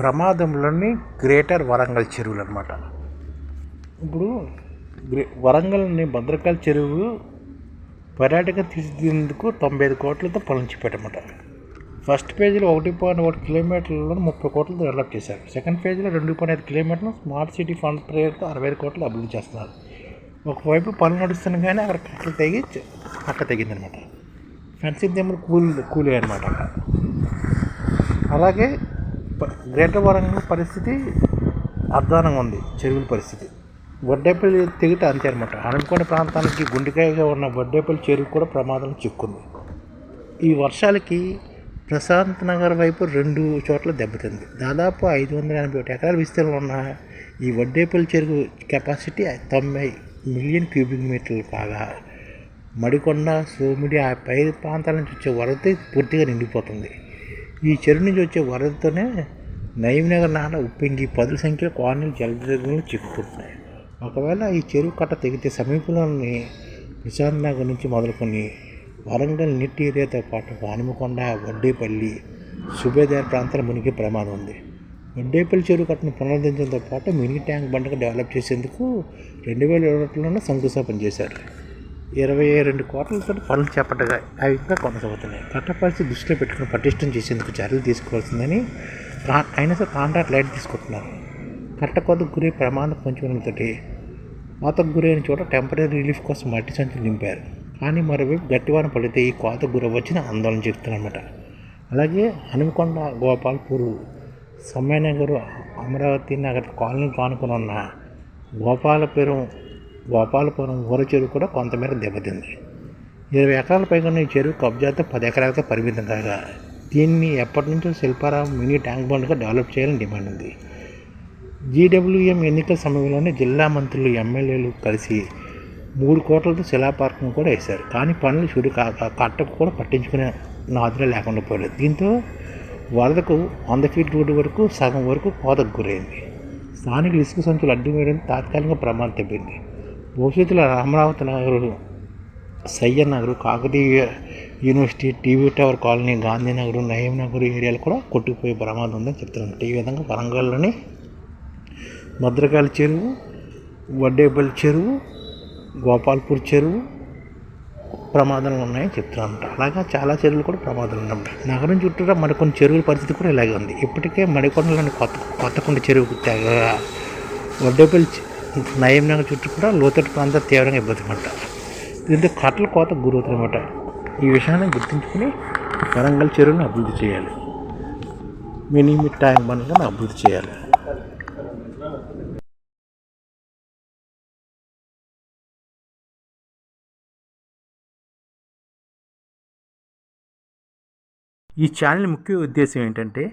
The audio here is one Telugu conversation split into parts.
ప్రమాదంలోని గ్రేటర్ వరంగల్ చెరువులు అనమాట ఇప్పుడు గ్రే వరంగల్ని భద్రకాళి చెరువు పర్యాటక తీర్చిదిద్దేందుకు తొంభై ఐదు కోట్లతో పలించిపెట్టమాట ఫస్ట్ పేజీలో ఒకటి పాయింట్ ఒకటి కిలోమీటర్లలో ముప్పై కోట్లతో డెవలప్ చేశారు. సెకండ్ పేజీలో రెండు పాయింట్ ఐదు కిలోమీటర్లు స్మార్ట్ సిటీ ఫండ్ ప్రేయర్తో అరవై ఐదు కోట్లు అభివృద్ధి చేస్తున్నారు. ఒకవైపు పనులు నడుస్తున్న కానీ అక్కడ కట్టలు తెగి కట్ట తెగిందనమాట ఫెన్సింగ్ దెమ్మలు కూల్ కూలి అనమాట అలాగే గ్రేటర్ వరంగల్ పరిస్థితి అధ్వానంగా ఉంది చెరువుల పరిస్థితి. వడ్డేపల్లి తెగితే అంతే అనమాట అనుకోని ప్రాంతానికి గుండెకాయగా ఉన్న వడ్డేపల్లి చెరువు కూడా ప్రమాదం చిక్కుంది. ఈ వర్షాలకి ప్రశాంత్ నగర్ వైపు రెండు చోట్ల దెబ్బతింది. దాదాపు ఐదు వందల ఎనభై ఒకటి ఎకరాల విస్తీర్ణం ఉన్న ఈ వడ్డేపల్లి చెరువు కెపాసిటీ తొంభై మిలియన్ క్యూబిక్ మీటర్లు కాగా మడికొండ సోమిడి ఆ పై ప్రాంతాల నుంచి వచ్చే వరద పూర్తిగా నిండిపోతుంది. ఈ చెరువు నుంచి వచ్చే వరదతోనే నగర్ నాల ఉప్పింగి పదుల సంఖ్యలో కాలనీలు జలదగ్గులు చిక్కుతున్నాయి. ఒకవేళ ఈ చెరువు కట్ట తెగితే సమీపంలోని ప్రశాంత్ నగర్ నుంచి మొదలుకొని వరంగల్ నిట్టి ఏరియాతో పాటు వానిమకొండ వడ్డేపల్లి సుబేదార్ ప్రాంతాల మునిగే ప్రమాదం ఉంది. వడ్డేపల్లి చెరువు కట్టను పునరుద్ధరించడంతో పాటు మినీ ట్యాంక్ బండగా డెవలప్ చేసేందుకు రెండు వేల ఇరవై ఒకటిలోనే శంకుస్థాపన చేశారు. ఇరవై రెండు కోట్లతో పనులు చేపట్టగా అవి ఇంకా కొనసాగుతున్నాయి. కట్టపరిస్థితి దృష్టిలో పెట్టుకుని పటిష్టం చేసేందుకు చర్యలు తీసుకోవాల్సిందని అయినా సరే కాంట్రాక్ట్ లైట్ తీసుకుంటున్నారు. కట్ట గురి ప్రమాదం పంచుకున్నతోటి కోతకు గురైన చోట టెంపరీ రిలీఫ్ కోసం మట్టి సంచులు నింపారు. కానీ మరోవైపు గట్టివాన పడితే ఈ కోతకు గురి వచ్చిన ఆందోళన చెప్తున్నారన్నమాట. అలాగే హనుమకొండ గోపాల్పూర్ సమ్మయనగర్ అమరావతి నగర్ కాలనీ కానుకొని ఉన్న గోపాలపురం గోపాలపురం ఊర చెరువు కూడా కొంతమేర దెబ్బతింది. ఇరవై ఎకరాల పైగా ఉన్న ఈ చెరువు కబ్జాతో పది ఎకరాలకే పరిమితం కాగా దీన్ని ఎప్పటి నుంచో శిల్పారావు మినీ ట్యాంక్ బండ్గా డెవలప్ చేయాలని డిమాండ్ ఉంది. జీడబ్ల్యూఎం ఎన్నికల సమయంలోనే జిల్లా మంత్రులు ఎమ్మెల్యేలు కలిసి మూడు కోట్లతో శిలాపార్కం కూడా వేశారు. కానీ పనులు చురు కాక కట్టకు కూడా పట్టించుకునే నాదులే లేకుండా పోలేదు. దీంతో వరదకు వంద ఫీట్ రోడ్డు వరకు సగం వరకు కోతకు గురైంది. స్థానికులు ఇసుక సంచులు అడ్డు వేయడం తాత్కాలిక ప్రమాదం తప్పింది. భవిష్యత్తులో Amaravati Nagar Sayya Nagar Kakatiya university TV tower colony Gandhinagar Nayeem Nagar ఏరియాలు కూడా కొట్టుకుపోయే ప్రమాదం ఉందని చెప్తున్నారు. ఈ విధంగా వరంగల్లోని భద్రకాళి చెరువు వడ్డేపల్లి చెరువు గోపాల్పూర్ చెరువు ప్రమాదాలు ఉన్నాయని చెప్తున్నారంట అలాగే చాలా చెరువులు కూడా ప్రమాదాలు ఉన్నాయి. నగరం చుట్టూ మరికొన్ని చెరువుల పరిస్థితి కూడా ఇలాగే ఉంది. ఇప్పటికే మడికొండలోని కొత్త కొత్తకొండ చెరువు వడ్డేపల్లి చె- చుట్టూ కూడా లోతట్టు ప్రాంతాలు తీవ్రంగా ఇబ్బంది పడ్డారు. దీంతో కట్టల కోత గురవుతుందన్నమాట ఈ విషయాన్ని గుర్తుంచుకుని వరంగల్ చెరువును అభివృద్ధి చేయాలి. మినీ ట్యాంక్ బండ్లను అభివృద్ధి చేయాలి. ఈ ఛానల్ ముఖ్య ఉద్దేశం ఏంటంటే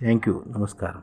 థ్యాంక్ యూ నమస్కారం